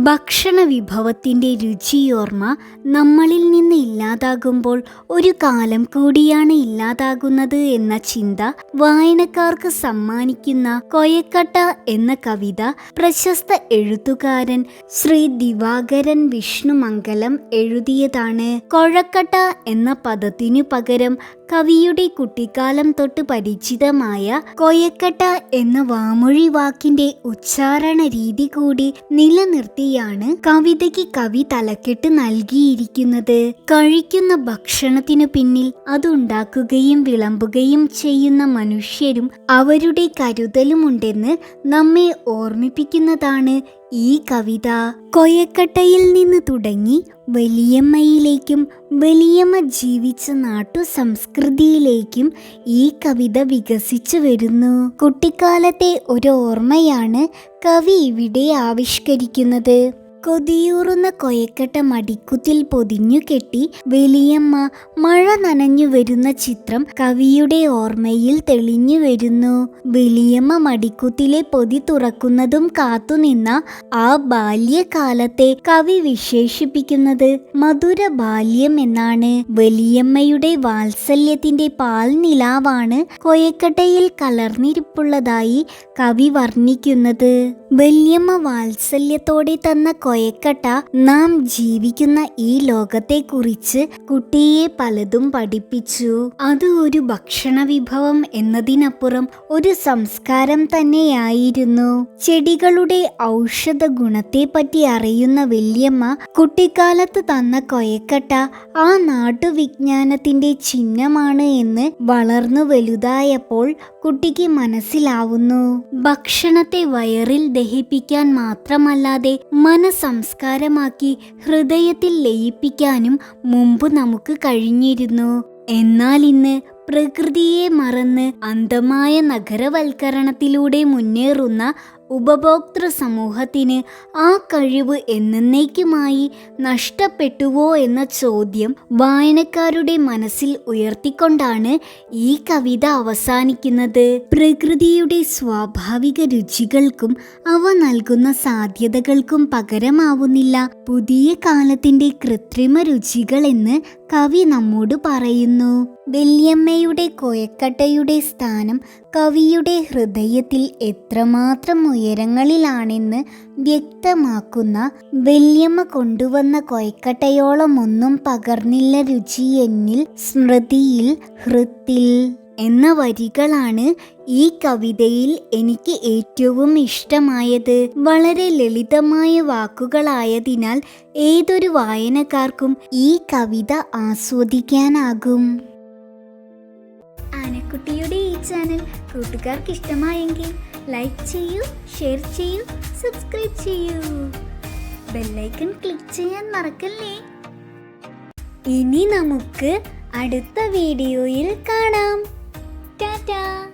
ഭക്ഷണ വിഭവത്തിന്റെ രുചിയോർമ്മ നമ്മളിൽ നിന്ന് ഇല്ലാതാകുമ്പോൾ ഒരു കാലം കൂടിയാണ് ഇല്ലാതാകുന്നത് എന്ന ചിന്ത വായനക്കാർക്ക് സമ്മാനിക്കുന്ന കൊയക്കട്ട എന്ന കവിത പ്രശസ്ത എഴുത്തുകാരൻ ശ്രീ ദിവാകരൻ വിഷ്ണുമംഗലം എഴുതിയതാണ്. കൊഴക്കട്ട എന്ന പദത്തിനു പകരം കവിയുടെ കുട്ടിക്കാലം തൊട്ട് പരിചിതമായ കൊയക്കട്ട എന്ന വാമൊഴി വാക്കിന്റെ ഉച്ചാരണ രീതി കൂടി നിലനിർത്തിയാണ് കവിതയ്ക്ക് കവി തലക്കെട്ട് നൽകിയിരിക്കുന്നത്. കഴിക്കുന്ന ഭക്ഷണത്തിനു പിന്നിൽ അതുണ്ടാക്കുകയും വിളമ്പുകയും ചെയ്യുന്ന മനുഷ്യരും അവരുടെ കരുതലുമുണ്ടെന്ന് നമ്മെ ഓർമ്മിപ്പിക്കുന്നതാണ് ഈ കവിത കൊയക്കട്ടയിൽ നിന്ന് തുടങ്ങി വലിയമ്മയിലേക്കും വലിയമ്മ ജീവിച്ച നാട്ടു സംസ്കൃതിയിലേക്കും ഈ കവിത വികസിച്ചു വരുന്നു. കുട്ടിക്കാലത്തെ ഒരു ഓർമ്മയാണ് കവി ഇവിടെ ആവിഷ്കരിക്കുന്നത്. കൊതിയൂറുന്ന കൊയക്കട്ട മടിക്കുത്തിൽ പൊതിഞ്ഞു കെട്ടി വലിയമ്മ മഴ നനഞ്ഞു വരുന്ന ചിത്രം കവിയുടെ ഓർമ്മയിൽ തെളിഞ്ഞു വരുന്നു. വലിയമ്മ മടിക്കുത്തിലെ പൊതി തുറക്കുന്നതും കാത്തുനിന്ന ആ ബാല്യകാലത്തെ കവി വിശേഷിപ്പിക്കുന്നത് മധുര ബാല്യം എന്നാണ്. വലിയമ്മയുടെ വാത്സല്യത്തിന്റെ പാൽ നിലാവാണ് കൊയക്കട്ടയിൽ കലർന്നിരിപ്പുള്ളതായി കവി വർണിക്കുന്നത്. വലിയമ്മ വാത്സല്യത്തോടെ തന്ന കൊയക്കട്ട നാം ജീവിക്കുന്ന ഈ ലോകത്തെക്കുറിച്ച് കുട്ടിയെ പലതും പഠിപ്പിച്ചു. അത് ഒരു ഭക്ഷണ വിഭവം എന്നതിനപ്പുറം ഒരു സംസ്കാരം തന്നെയായിരുന്നു. ചെടികളുടെ ഔഷധ ഗുണത്തെപ്പറ്റി അറിയുന്ന വല്യമ്മ കുട്ടിക്കാലത്ത് തന്ന കൊയക്കട്ട ആ നാട്ടുവിജ്ഞാനത്തിന്റെ ചിഹ്നമാണ് എന്ന് വളർന്നു വലുതായപ്പോൾ കുട്ടിക്ക് മനസ്സിലാവുന്നു. ഭക്ഷണത്തെ വയറിൽ ദഹിപ്പിക്കാൻ മാത്രമല്ലാതെ മനസംസ്കാരമാക്കി ഹൃദയത്തിൽ ലയിപ്പിക്കാനും മുമ്പ് നമുക്ക് കഴിഞ്ഞിരുന്നു. എന്നാൽ ഇന്ന് പ്രകൃതിയെ മറന്ന് അന്ധമായ നഗരവൽക്കരണത്തിലൂടെ മുന്നേറുന്ന ഉപഭോക്തൃ സമൂഹത്തിന് ആ കഴിവ് എന്നേക്കുമായി നഷ്ടപ്പെട്ടുവോ എന്ന ചോദ്യം വായനക്കാരുടെ മനസ്സിൽ ഉയർത്തിക്കൊണ്ടാണ് ഈ കവിത അവസാനിക്കുന്നത്. പ്രകൃതിയുടെ സ്വാഭാവിക രുചികൾക്കും അവ നൽകുന്ന സാധ്യതകൾക്കും പകരമാവുന്നില്ല. പുതിയ കാലത്തിന്റെ കൃത്രിമ രുചികൾ എന്ന് കവി നമ്മോട് പറയുന്നു വല്യമ്മയുടെ കൊയക്കട്ടയുടെ സ്ഥാനം കവിയുടെ ഹൃദയത്തിൽ എത്രമാത്രം ഉയരങ്ങളിലാണെന്ന് വ്യക്തമാക്കുന്ന വല്യമ്മ കൊണ്ടുവന്ന കൊയക്കട്ടയോളം ഒന്നും പകർന്നില്ല രുചി എന്നിൽ സ്മൃതിയിൽ ഹൃത്തിൽ. എന്ന വരികളാണ് ഈ കവിതയിൽ എനിക്ക് ഏറ്റവും ഇഷ്ടമായത്. വളരെ ലളിതമായ വാക്കുകളായതിനാൽ ഏതൊരു വായനക്കാർക്കും ഈ കവിത ആസ്വദിക്കാനാകും. ആനക്കുട്ടിയുടെ ഈ ചാനൽ കൂട്ടുകാർക്ക് ഇഷ്ടമായെങ്കിൽ ലൈക്ക് ചെയ്യൂ ഷെയർ ചെയ്യൂ സബ്സ്ക്രൈബ് ചെയ്യൂ. ബെല്ലൈക്കൺ ക്ലിക്ക് ചെയ്യാൻ മറക്കല്ലേ? ഇനി നമുക്ക് അടുത്ത വീഡിയോയിൽ കാണാം. 呀